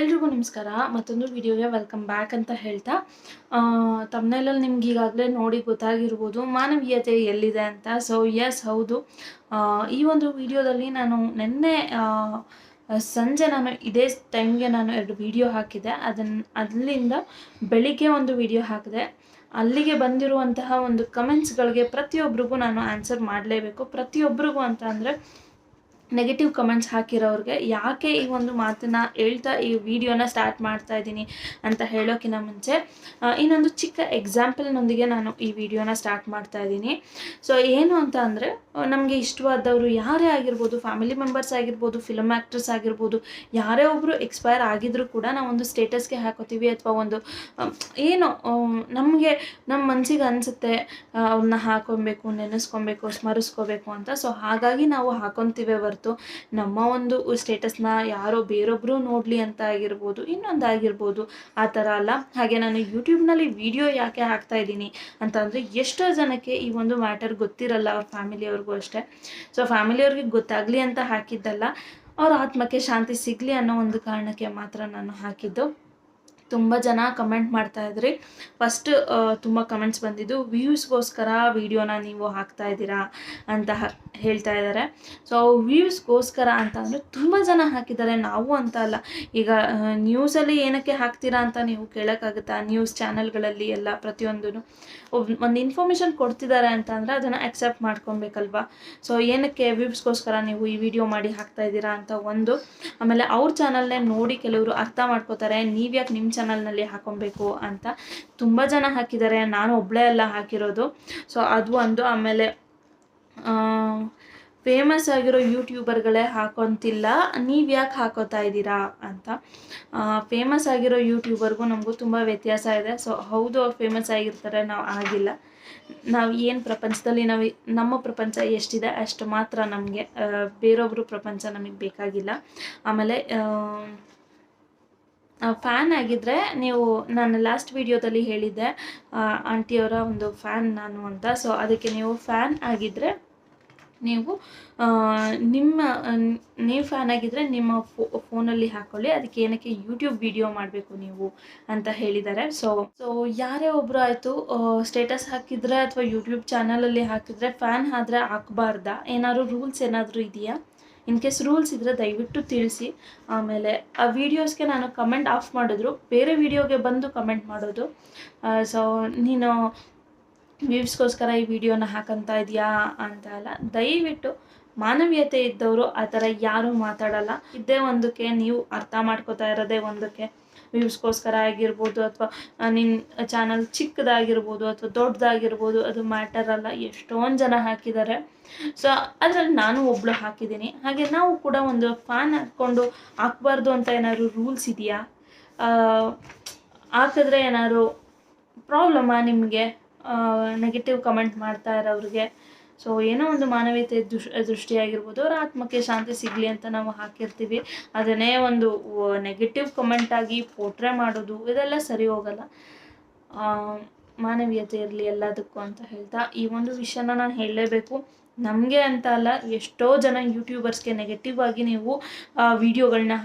ಎಲ್ರಿಗೂ ನಮಸ್ಕಾರ. ಮತ್ತೊಂದು ವಿಡಿಯೋಗೆ ವೆಲ್ಕಮ್ ಬ್ಯಾಕ್ ಅಂತ ಹೇಳ್ತಾ ತಮ್ಮನೆಲ್ಲಲ್ಲಿ ನಿಮ್ಗೆ ಈಗಾಗಲೇ ನೋಡಿ ಗೊತ್ತಾಗಿರ್ಬೋದು ಮಾನವೀಯತೆ ಎಲ್ಲಿದೆ ಅಂತ. ಸೊ ಎಸ್ ಹೌದು. ಈ ಒಂದು ವಿಡಿಯೋದಲ್ಲಿ ನಾನು ನಿನ್ನೆ ಸಂಜೆ ನಾನು ಇದೇ ಟೈಮ್ಗೆ ನಾನು ಎರಡು ವಿಡಿಯೋ ಹಾಕಿದೆ. ಅದನ್ನು ಅಲ್ಲಿಂದ ಬೆಳಿಗ್ಗೆ ಒಂದು ವಿಡಿಯೋ ಹಾಕಿದೆ. ಅಲ್ಲಿಗೆ ಬಂದಿರುವಂತಹ ಒಂದು ಕಮೆಂಟ್ಸ್ಗಳಿಗೆ ಪ್ರತಿಯೊಬ್ರಿಗೂ ನಾನು ಆನ್ಸರ್ ಮಾಡಲೇಬೇಕು. ಪ್ರತಿಯೊಬ್ಬರಿಗೂ ಅಂತ ಅಂದರೆ ನೆಗೆಟಿವ್ ಕಮೆಂಟ್ಸ್ ಹಾಕಿರೋರಿಗೆ ಯಾಕೆ ಈ ಒಂದು ಮಾತನ್ನು ಹೇಳ್ತಾ ಈ ವಿಡಿಯೋನ ಸ್ಟಾರ್ಟ್ ಮಾಡ್ತಾ ಇದ್ದೀನಿ ಅಂತ ಹೇಳೋಕ್ಕಿಂತ ಮುಂಚೆ ಇನ್ನೊಂದು ಚಿಕ್ಕ ಎಕ್ಸಾಂಪಲ್ನೊಂದಿಗೆ ನಾನು ಈ ವಿಡಿಯೋನ ಸ್ಟಾರ್ಟ್ ಮಾಡ್ತಾ ಇದ್ದೀನಿ. ಸೊ ಏನು ಅಂತ ಅಂದರೆ ನಮಗೆ ಇಷ್ಟವಾದವರು ಯಾರೇ ಆಗಿರ್ಬೋದು ಫ್ಯಾಮಿಲಿ ಮೆಂಬರ್ಸ್ ಆಗಿರ್ಬೋದು ಫಿಲಮ್ ಆ್ಯಕ್ಟ್ರೆಸ್ ಆಗಿರ್ಬೋದು, ಯಾರೇ ಒಬ್ಬರು ಎಕ್ಸ್ಪೈರ್ ಆಗಿದ್ರು ಕೂಡ ನಾವೊಂದು ಸ್ಟೇಟಸ್ಗೆ ಹಾಕೋತೀವಿ ಅಥವಾ ಒಂದು ಏನು ನಮಗೆ ನಮ್ಮ ಮನಸ್ಸಿಗೆ ಅನಿಸುತ್ತೆ ಅವ್ರನ್ನ ಹಾಕೊಬೇಕು, ನೆನೆಸ್ಕೊಬೇಕು, ಸ್ಮರಿಸ್ಕೋಬೇಕು ಅಂತ. ಸೊ ಹಾಗಾಗಿ ನಾವು ಹಾಕೊತೀವಿ ಹೊರತು. ನಮ್ಮ ಒಂದು ಸ್ಟೇಟಸ್ನ ಯಾರೋ ಬೇರೊಬ್ಬರು ನೋಡಲಿ ಅಂತ ಆಗಿರ್ಬೋದು, ಇನ್ನೊಂದು ಆಗಿರ್ಬೋದು, ಆ ಥರ ಅಲ್ಲ. ಹಾಗೆ ನಾನು ಯೂಟ್ಯೂಬ್ನಲ್ಲಿ ವಿಡಿಯೋ ಯಾಕೆ ಹಾಕ್ತಾ ಇದ್ದೀನಿ ಅಂತ ಅಂದರೆ ಎಷ್ಟೋ ಜನಕ್ಕೆ ಈ ಒಂದು ಮ್ಯಾಟರ್ ಗೊತ್ತಿರಲ್ಲ, ಅವ್ರ ಫ್ಯಾಮಿಲಿಯವ್ರಿಗೂ ಅಷ್ಟೇ. ಸೊ ಫ್ಯಾಮಿಲಿಯವ್ರಿಗೆ ಗೊತ್ತಾಗಲಿ ಅಂತ ಹಾಕಿದ್ದಲ್ಲ, ಅವ್ರ ಆತ್ಮಕ್ಕೆ ಶಾಂತಿ ಸಿಗಲಿ ಅನ್ನೋ ಒಂದು ಕಾರಣಕ್ಕೆ ಮಾತ್ರ ನಾನು ಹಾಕಿದ್ದು. ತುಂಬ ಜನ ಕಮೆಂಟ್ ಮಾಡ್ತಾ ಇದ್ರಿ. ಫಸ್ಟ್ ತುಂಬ ಕಮೆಂಟ್ಸ್ ಬಂದಿದ್ದು ವ್ಯೂಸ್ಗೋಸ್ಕರ ವೀಡಿಯೋನ ನೀವು ಹಾಕ್ತಾ ಇದ್ದೀರಾ? ಅಂತ ಹೇಳ್ತಾ ಇದ್ದಾರೆ ಸೊ ವ್ಯೂಸ್ಗೋಸ್ಕರ ಅಂತ ಅಂದರೆ ತುಂಬ ಜನ ಹಾಕಿದ್ದಾರೆ, ನಾವು ಅಂತ ಅಲ್ಲ. ಈಗ ನ್ಯೂಸಲ್ಲಿ ಏನಕ್ಕೆ ಹಾಕ್ತೀರಾ ಅಂತ ನೀವು ಕೇಳೋಕ್ಕಾಗುತ್ತಾ? ನ್ಯೂಸ್ ಚಾನಲ್ಗಳಲ್ಲಿ ಎಲ್ಲ ಪ್ರತಿಯೊಂದೂ ಒಂದು ಇನ್ಫಾರ್ಮೇಷನ್ ಕೊಡ್ತಿದ್ದಾರೆ ಅಂತ ಅಂದರೆ ಅದನ್ನು ಅಕ್ಸೆಪ್ಟ್ ಮಾಡ್ಕೊಬೇಕಲ್ವಾ? ಸೊ ಏನಕ್ಕೆ ವ್ಯೂಸ್ಗೋಸ್ಕರ ನೀವು ಈ ವಿಡಿಯೋ ಮಾಡಿ ಹಾಕ್ತಾ ಇದ್ದೀರಾ ಅಂತ ಒಂದು. ಆಮೇಲೆ ಅವ್ರ ಚಾನಲ್ನೇ ನೋಡಿ ಕೆಲವರು ಅರ್ಥ ಮಾಡ್ಕೋತಾರೆ. ನೀವ್ಯಾಕೆ ನಿಮ್ಮ ಚಾನಲ್ನಲ್ಲಿ ಹಾಕೊಬೇಕು ಅಂತ ತುಂಬ ಜನ ಹಾಕಿದ್ದಾರೆ. ನಾನು ಒಬ್ಬಳೇ ಎಲ್ಲ ಹಾಕಿರೋದು. ಸೊ ಅದು ಒಂದು ಆಮೇಲೆ ಫೇಮಸ್ ಆಗಿರೋ ಯೂಟ್ಯೂಬರ್ಗಳೇ ಹಾಕೊತಿಲ್ಲ. ನೀವು ಯಾಕೆ ಹಾಕೋತಾ ಇದ್ದೀರಾ ಅಂತ. ಫೇಮಸ್ ಆಗಿರೋ ಯೂಟ್ಯೂಬರ್ಗೂ ನಮಗೂ ತುಂಬ ವ್ಯತ್ಯಾಸ ಇದೆ. ಸೊ ಹೌದು ಅವ್ರು ಫೇಮಸ್ ಆಗಿರ್ತಾರೆ, ನಾವು ಆಗಿಲ್ಲ. ನಾವು ಏನು ಪ್ರಪಂಚದಲ್ಲಿ ನಾವು ನಮ್ಮ ಪ್ರಪಂಚ ಎಷ್ಟಿದೆ ಅಷ್ಟು ಮಾತ್ರ ನಮಗೆ ಬೇರೊಬ್ಬರು ಪ್ರಪಂಚ ನಮಗೆ ಬೇಕಾಗಿಲ್ಲ. ಆಮೇಲೆ ಫ್ಯಾನ್ ಆಗಿದ್ದರೆ ನೀವು ನಾನು ಲಾಸ್ಟ್ ವಿಡಿಯೋದಲ್ಲಿ ಹೇಳಿದ್ದೆ ಆಂಟಿಯವರ ಒಂದು ಫ್ಯಾನ್ ನಾನು ಅಂತ. ಸೊ ಅದಕ್ಕೆ ನೀವು ಫ್ಯಾನ್ ಆಗಿದ್ದರೆ ನೀವು ನಿಮ್ಮ, ನೀವು ಫ್ಯಾನ್ ಆಗಿದ್ದರೆ ನಿಮ್ಮ ಫೋ ಫೋನಲ್ಲಿ ಹಾಕೊಳ್ಳಿ. ಅದಕ್ಕೆ ಏನಕ್ಕೆ ಯೂಟ್ಯೂಬ್ ವಿಡಿಯೋ ಮಾಡಬೇಕು ನೀವು ಅಂತ ಹೇಳಿದ್ದಾರೆ. ಸೊ ಸೊ ಯಾರೇ ಒಬ್ಬರು ಆಯಿತು ಸ್ಟೇಟಸ್ ಹಾಕಿದರೆ ಅಥವಾ ಯೂಟ್ಯೂಬ್ ಚಾನಲಲ್ಲಿ ಹಾಕಿದರೆ ಫ್ಯಾನ್ ಆದರೆ ಹಾಕಬಾರ್ದಾ? ಏನಾದರೂ ರೂಲ್ಸ್ ಏನಾದರೂ ಇದೆಯಾ? ಇನ್ ಕೇಸ್ ರೂಲ್ಸ್ ಇದ್ದರೆ ದಯವಿಟ್ಟು ತಿಳಿಸಿ. ಆಮೇಲೆ, ಆ ವೀಡಿಯೋಸ್ಗೆ ನಾನು ಕಮೆಂಟ್ ಆಫ್ ಮಾಡಿದ್ರು. ಬೇರೆ ವಿಡಿಯೋಗೆ ಬಂದು ಕಮೆಂಟ್ ಮಾಡೋದು. ಸೊ ನೀನು ವ್ಯೂವ್ಸ್ಗೋಸ್ಕರ ಈ ವಿಡಿಯೋನ ಹಾಕಂತ ಇದೆಯಾ ಅಂತ ಅಲ್ಲ ದಯವಿಟ್ಟು ಮಾನವೀಯತೆ ಇದ್ದವರು ಆ ಥರ ಯಾರೂ ಮಾತಾಡಲ್ಲ. ಇದ್ದೇ ಒಂದಕ್ಕೆ, ನೀವು ಅರ್ಥ ಮಾಡ್ಕೋತಾ ಇರೋದೇ ಒಂದಕ್ಕೆ. ವ್ಯೂವ್ಸ್ಗೋಸ್ಕರ ಆಗಿರ್ಬೋದು ಅಥವಾ ನಿನ್ನ ಚಾನಲ್ ಚಿಕ್ಕದಾಗಿರ್ಬೋದು ಅಥವಾ ದೊಡ್ಡದಾಗಿರ್ಬೋದು, ಅದು ಮ್ಯಾಟರ್ ಅಲ್ಲ. ಎಷ್ಟೊಂದು ಜನ ಹಾಕಿದ್ದಾರೆ. ಸೊ ಅದರಲ್ಲಿ ನಾನು ಒಬ್ಳು ಹಾಕಿದ್ದೀನಿ. ಹಾಗೆ ನಾವು ಕೂಡ ಒಂದು ಫ್ಯಾನ್ ಹಾಕ್ಕೊಂಡು ಹಾಕ್ಬಾರ್ದು ಅಂತ ಏನಾದ್ರು ರೂಲ್ಸ್ ಇದೆಯಾ? ಹಾಕಿದ್ರೆ ಏನಾದ್ರು ಪ್ರಾಬ್ಲಮಾ ನಿಮಗೆ? ನೆಗೆಟಿವ್ ಕಮೆಂಟ್ ಮಾಡ್ತಾ ಇರೋರಿಗೆ ಸೊ ಏನೋ ಒಂದು ಮಾನವೀಯತೆ ದೃಶ್ ದೃಷ್ಟಿಯಾಗಿರ್ಬೋದು, ಅವ್ರ ಆತ್ಮಕ್ಕೆ ಶಾಂತಿ ಸಿಗಲಿ ಅಂತ ನಾವು ಹಾಕಿರ್ತೀವಿ. ಅದನ್ನೇ ಒಂದು ನೆಗೆಟಿವ್ ಕಮೆಂಟಾಗಿ ಪೋಟ್ರೆ ಮಾಡೋದು, ಇದೆಲ್ಲ ಸರಿ ಹೋಗಲ್ಲ. ಮಾನವೀಯತೆ ಇರಲಿ ಎಲ್ಲದಕ್ಕೂ ಅಂತ ಹೇಳ್ತಾ ಈ ಒಂದು ವಿಷಯನ ನಾನು ಹೇಳಲೇಬೇಕು. ನಮಗೆ ಅಂತ ಅಲ್ಲ, ಎಷ್ಟೋ ಜನ ಯೂಟ್ಯೂಬರ್ಸ್ಗೆ ನೆಗೆಟಿವ್ ಆಗಿ ನೀವು ವಿಡಿಯೋಗಳನ್ನ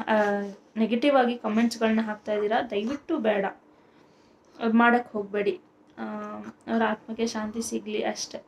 ನೆಗೆಟಿವ್ ಆಗಿ ಕಮೆಂಟ್ಸ್ಗಳನ್ನ ಹಾಕ್ತಾ ಇದ್ದೀರಾ? ದಯವಿಟ್ಟು ಬೇಡ. ಮಾಡೋಕ್ಕೆ ಹೋಗಬೇಡಿ. ಅವ್ರ ಆತ್ಮಕ್ಕೆ ಶಾಂತಿ ಸಿಗಲಿ ಅಷ್ಟೆ.